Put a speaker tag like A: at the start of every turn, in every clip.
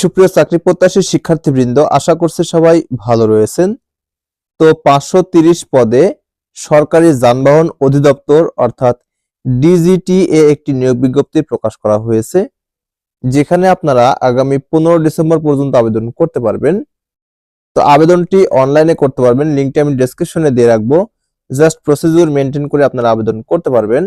A: সুপ্রিয় চাকরি প্রত্যাশী শিক্ষার্থীবৃন্দ, আশা করছি সবাই ভালো রয়েছেন। তো পাঁচশো পদে সরকারি যানবাহন অধিদপ্তর অর্থাৎ ডিজিটিএ একটি নিয়োগ বিজ্ঞপ্তি প্রকাশ করা হয়েছে, যেখানে আপনারা আগামী পনেরো ডিসেম্বর পর্যন্ত আবেদন করতে পারবেন। তো আবেদনটি অনলাইনে করতে পারবেন, লিঙ্কটি আমি ডেসক্রিপশনে দিয়ে রাখব। জাস্ট প্রসিডিউর মেনটেন করে আপনারা আবেদন করতে পারবেন।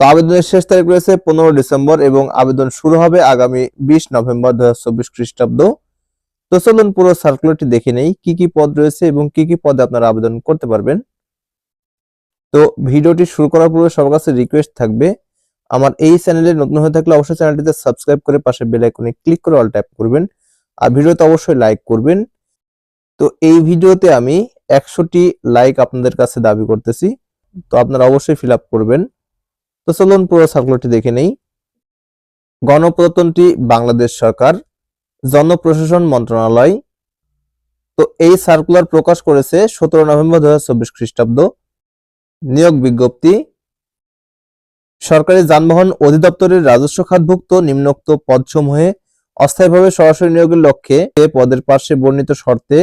A: তো আবেদনের শেষ তারিখ রয়েছে পনেরো ডিসেম্বর এবং আবেদন শুরু হবে আগামী বিশ নভেম্বর দু হাজার চব্বিশ খ্রিস্টাব্দ। তো চলুন পুরো সার্কুলারটি দেখে নেই, কি কি পদ রয়েছে এবং কি কি পদে আপনারা আবেদন করতে পারবেন। তো ভিডিওটি শুরু করার পূর্বে সবার কাছে রিকোয়েস্ট থাকবে, আমার এই চ্যানেলে নতুন হয়ে থাকলে অবশ্যই চ্যানেলটিতে সাবস্ক্রাইব করে পাশে বেল আইকনে ক্লিক করে অল ট্যাপ করবেন, আর ভিডিওতে অবশ্যই লাইক করবেন। তো এই ভিডিওতে আমি একশোটি লাইক আপনাদের কাছে দাবি করতেছি, তো আপনারা অবশ্যই ফিল করবেন। তো চলুন পুরো সার্কুলারটি দেখে নেই। গণপ্রজাতন্ত্রী বাংলাদেশ সরকার, জনপ্রশাসন মন্ত্রণালয়। তো এই সার্কুলার প্রকাশ করেছে সতেরো নভেম্বর দু হাজার চব্বিশ খ্রিস্টাব্দ। নিয়োগ বিজ্ঞপ্তি, সরকারি যানবাহন অধিদপ্তরের রাজস্ব খাতভুক্ত নিম্নোক্ত পদসমূহে অস্থায়ীভাবে সরাসরি নিয়োগের লক্ষ্যে পদের পার্শ্বে বর্ণিত শর্তে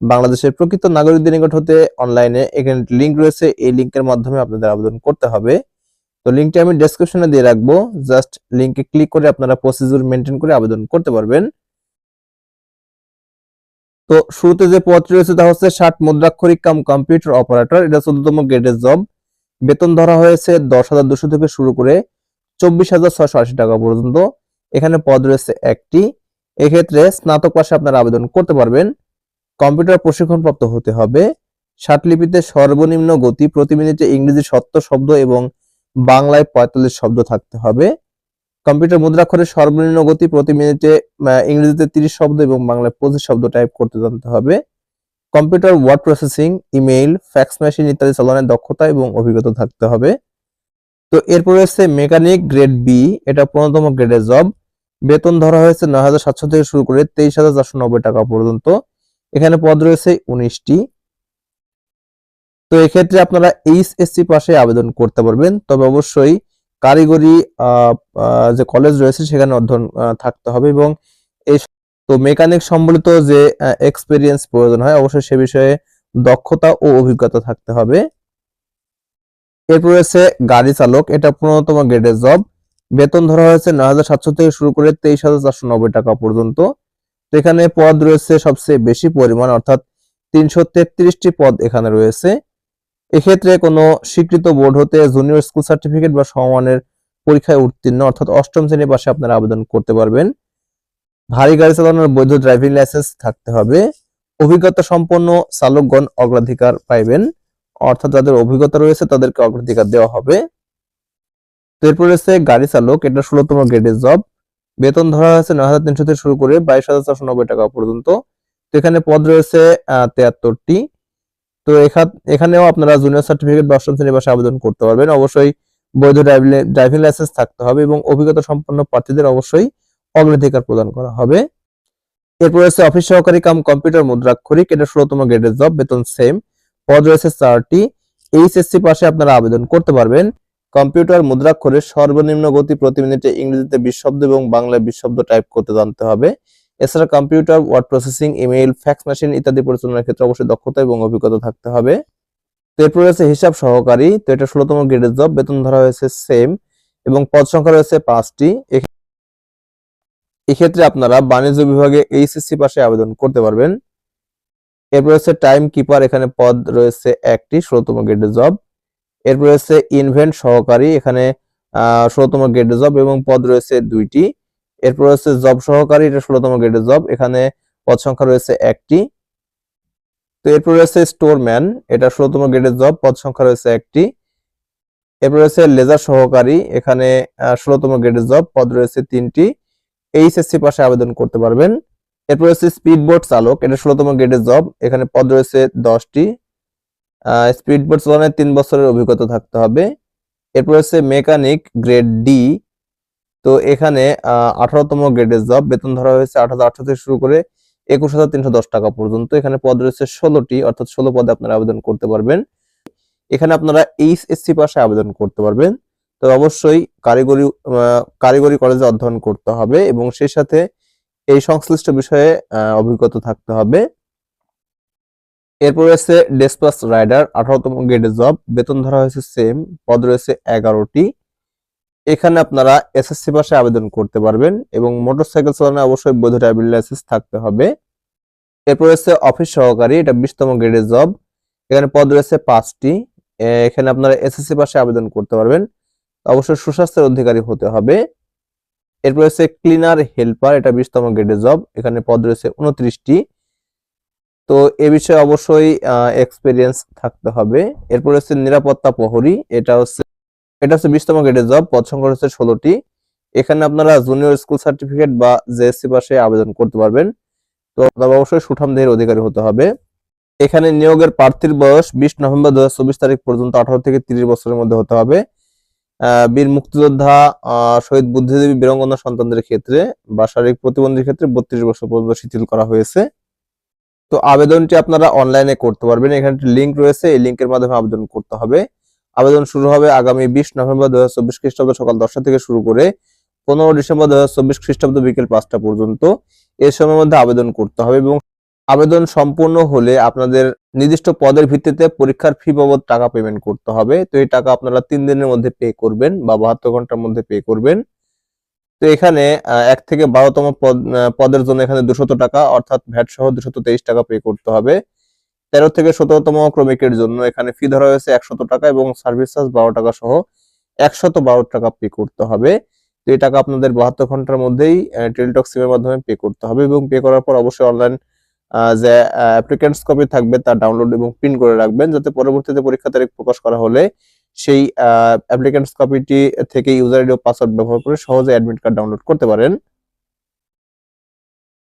A: বাংলাদেশের প্রকৃত নাগরিকদের নিকট হতে অনলাইনে এখানে লিঙ্ক রয়েছে, এই লিঙ্কের মাধ্যমে আপনাদের আবেদন করতে হবে। তো লিঙ্কটি আমি ডেসক্রিপশনে দিয়ে রাখব। জাস্ট লিঙ্কে ক্লিক করে আপনারা প্রসিডিউর মেনটেন করে আবেদন করতে পারবেন। তো শুরুতে যে পদটি রয়েছে তা হচ্ছে ষাট মুদ্রাক্ষরিক কাম কম্পিউটার অপারেটর এটা চোদ্দতম গ্রেডের জব বেতন ধরা হয়েছে দশ হাজার দুশো থেকে শুরু করে চব্বিশ হাজার ছয়শো আশি টাকা পর্যন্ত। এখানে পদ রয়েছে একটি। এক্ষেত্রে স্নাতক পাশে আপনারা আবেদন করতে পারবেন। কম্পিউটার প্রশিক্ষণপ্রাপ্ত হতে হবে। লিপিতে সর্বনিম্ন গতি প্রতি মিনিটে ইংরেজি সত্তর শব্দ এবং বাংলায় পঁয়তাল্লিশ শব্দ থাকতে হবে। কম্পিউটার মুদ্রাক্ষরের সর্বনিম্ন গতি প্রতি মিনিটে ইংরেজিতে তিরিশ শব্দ এবং বাংলায় পঁচিশ শব্দ টাইপ করতে জানতে হবে। Computer word processing email fax machine ইত্যাদি চালানোর দক্ষতা এবং অভিজ্ঞতা থাকতে হবে। তো এরপর রয়েছে মেকানিক গ্রেড বি এটা পনেরোতম গ্রেডের জব বেতন ধরা হয়েছে নয় হাজার সাতশো থেকে শুরু করে তেইশ হাজার চারশো নব্বই টাকা পর্যন্ত। এখানে পদ রয়েছে উনিশটি। তো এক্ষেত্রে আপনারা এইচএসসি পাশে আবেদন করতে পারবেন। তবে অবশ্যই কারিগরি যে কলেজ রয়েছে সেখানে অধ্যয়ন থাকতে হবে এবং এই তো মেকানিক সম্বলিত যে এক্সপিরিয়েন্স প্রয়োজন হয়, অবশ্যই সে বিষয়ে দক্ষতা ও অভিজ্ঞতা থাকতে হবে। এরপর রয়েছে গাড়ি চালক, এটা পনেরোতম গ্রেডের জব বেতন ধরা হয়েছে নয় হাজার সাতশো থেকে শুরু করে তেইশ হাজার চারশো নব্বই টাকা পর্যন্ত। তো এখানে পদ রয়েছে সবচেয়ে বেশি পরিমাণ, অর্থাৎ তিনশো তেত্রিশটি পদ এখানে রয়েছে। এক্ষেত্রে কোনো স্বীকৃত বোর্ড হতে জুনিয়র স্কুল সার্টিফিকেট বা সমমানের পরীক্ষায় উত্তীর্ণ অর্থাৎ অষ্টম শ্রেণি পাশে আপনারা আবেদন করতে পারবেন। ভারী গাড়ি চালানোর বৈধ ড্রাইভিং লাইসেন্স থাকতে হবে। অভিজ্ঞতা সম্পন্ন চালকগণ অগ্রাধিকার পাইবেন। অর্থাৎ যাদের অভিজ্ঞতা রয়েছে তাদেরকে অগ্রাধিকার দেওয়া হবে। এরপর রয়েছে গাড়ি চালক, এটা ষোলোতম গ্রেডের জব বেতন ধরা হয়েছে নয় হাজার তিনশো থেকে শুরু করে বাইশ হাজার চারশো নব্বই টাকা পর্যন্ত। তো এখানে পদ রয়েছে তেয়াত্তরটি। তো এখা- এখানেও আপনারা জুনিয়র সার্টিফিকেট বা অষ্টম শ্রেণি ভাষায় আবেদন করতে পারবেন। অবশ্যই বৈধ ড্রাইভিং লাইসেন্স থাকতে হবে এবং অভিজ্ঞতা সম্পন্ন প্রার্থীদের অবশ্যই অগ্রাধিকার প্রদান করা হবে। এরপর রয়েছে অফিস সহকারী কাম কম্পিউটার মুদ্রাক্ষরিক। এটা ষোলোতম গ্রেডের জব বেতন সেম পদ রয়েছে চারটি। এইচএসসি পাশে আপনারা আবেদন করতে পারবেন। কম্পিউটার মুদ্রাক্ষরের সর্বনিম্ন গতি প্রতি মিনিটে ইংরেজিতে বিশ শব্দ এবং বাংলায় বিশ শব্দ টাইপ করতে জানতে হবে। এছাড়া computer, word processing, email, fax machine ইত্যাদি পরিচালনার ক্ষেত্রে অবশ্যই দক্ষতা এবং অভিজ্ঞতা থাকতে হবে। তো এরপর রয়েছে হিসাব সহকারী, তো এটা ষোলোতম গ্রেডের জব, বেতন ধরা হয়েছে সেম এবং পদ সংখ্যা রয়েছে পাঁচটি। এক্ষেত্রে আপনারা বাণিজ্য বিভাগে এইচএসসি পাশে আবেদন করতে পারবেন। এরপর রয়েছে টাইম কিপার এখানে পদ রয়েছে একটি, ষোলোতম গ্রেডের জব। এরপর রয়েছে ইনভেন্ট সহকারী, এখানে ষোলোতম গ্রেডের জব এবং পদ রয়েছে দুইটি। এরপর হচ্ছে জব সহকারী, এটা ষোলোতম গ্রেডের জব, এখানে পদ সংখ্যা রয়েছে একটি। তো এরপর রয়েছে স্টোরম্যান, এটা ষোলোতম গ্রেডের জব, পদ সংখ্যা রয়েছে একটি। এরপর রয়েছে লেজার সহকারী, এখানে ষোলোতম গ্রেডের জব, পদ রয়েছে তিনটি। এইচএসসি পাশে আবেদন করতে পারবেন। এরপর রয়েছে স্পিড বোট চালক, এটা ষোলোতম গ্রেডের জব, এখানে পদ রয়েছে দশটি। স্পিড বোট চালানোর তিন বছরের অভিজ্ঞতা থাকতে হবে। এরপর রয়েছে মেকানিক গ্রেড ডি তো এখানে আঠারোতম গ্রেডের জব বেতন ধরা হয়েছে আট হাজার আটশো থেকে শুরু করে একুশ হাজার তিনশো দশ টাকা পর্যন্ত। এখানে পদ রয়েছে ষোলোটি, অর্থাৎ ষোলো পদে আপনারা আবেদন করতে পারবেন। এখানে আপনারা এইচএসসি পাশে আবেদন করতে পারবেন। তো অবশ্যই কারিগরি কারিগরি কলেজে অধ্যয়ন করতে হবে এবং সেই সাথে এই সংশ্লিষ্ট বিষয়ে অভিজ্ঞতা থাকতে হবে। এরপর রয়েছে ডেসপাস রাইডার আঠারোতম গ্রেডের জব বেতন ধরা হয়েছে সেম পদ রয়েছে এগারোটি। এখানে আপনারা এসএসসি পাশে আবেদন করতে পারবেন এবং মোটরসাইকেল চালানো অবশ্যই বৈধ ড্রাইভিং লাইসেন্স থাকতে হবে। এরপর রয়েছে অফিস সহকারী, এটা বিশতম গ্রেডের জব এখানে পদ রয়েছে পাঁচটি। এখানে আপনারা এসএসসি পাশে আবেদন করতে পারবেন। অবশ্যই সুস্বাস্থ্যের অধিকারী হতে হবে। এরপর রয়েছে ক্লিনার হেল্পার এটা বিশতম গ্রেডের জব এখানে পদ রয়েছে উনত্রিশটি। তো এ বিষয়ে অবশ্যই এক্সপিরিয়েন্স থাকতে হবে। এরপর হচ্ছে নিরাপত্তা প্রহরী, এটা হচ্ছে এটা হচ্ছে বিশতম গ্রেডের জব পদ সংখ্যা হচ্ছে ষোলোটি। এখানে আপনারা জুনিয়র স্কুল সার্টিফিকেট বা জেএসসি পাশে আবেদন করতে পারবেন। তো তবে অবশ্যই সুঠাম দেহের অধিকারী হতে হবে। এখানে নিয়োগের প্রার্থীর বয়স বিশ নভেম্বর দু তারিখ পর্যন্ত আঠারো থেকে তিরিশ বছরের মধ্যে হতে হবে। বীর মুক্তিযোদ্ধা শহীদ বুদ্ধিজীবী, বীরঙ্গনা সন্তানদের ক্ষেত্রে বা শারীরিক প্রতিবন্ধীর ক্ষেত্রে বত্রিশ বছর পর্যন্ত শিথিল করা হয়েছে। তো আবেদনটি আপনারা অনলাইনে করতে পারবেন। এখানে লিঙ্ক রয়েছে, এই লিঙ্কের মাধ্যমে আবেদন করতে হবে। আবেদন শুরু হবে আগামী বিশ নভেম্বর দু হাজার চব্বিশ খ্রিস্টাব্দ সকাল দশটা থেকে শুরু করে পনেরো ডিসেম্বর দু হাজার চব্বিশ খ্রিস্টাব্দ বিকেল পাঁচটা পর্যন্ত এই সময়ের মধ্যে আবেদন করতে হবে এবং আবেদন সম্পূর্ণ হলে আপনাদের নির্দিষ্ট পদের ভিত্তিতে পরীক্ষার ফি বাবদ টাকা পেমেন্ট করতে হবে। তো এই টাকা আপনারা তিন দিনের মধ্যে পে করবেন বা বাহাত্তর ঘণ্টার মধ্যে পে করবেন। তো এখানে এক থেকে বারোতম পদ পদের জন্য এখানে দুশত টাকা অর্থাৎ ভ্যাট সহ দুশত তেইশ টাকা পে করতে হবে। তেরো থেকে সতেরোতম ক্রমিকের জন্য এখানে ফি ধরা হয়েছে একশত টাকা এবং সার্ভিস চার্জ বারো টাকা সহ একশত বারো টাকা পে করতে হবে। তো এই টাকা আপনাদের বাহাত্তর ঘণ্টার মধ্যেই টেলিটক সিমের মাধ্যমে পে করতে হবে এবং পে করার পর অবশ্যই অনলাইন যে অ্যাপ্লিকেন্টস কপি থাকবে তা ডাউনলোড এবং প্রিন্ট করে রাখবেন যাতে পরবর্তীতে পরীক্ষা তারিখ প্রকাশ করা হলে সেই অ্যাপ্লিকেন্টস কপিটি থেকে ইউজার আইডি ও পাসওয়ার্ড ব্যবহার করে সহজে অ্যাডমিট কার্ড ডাউনলোড করতে পারেন।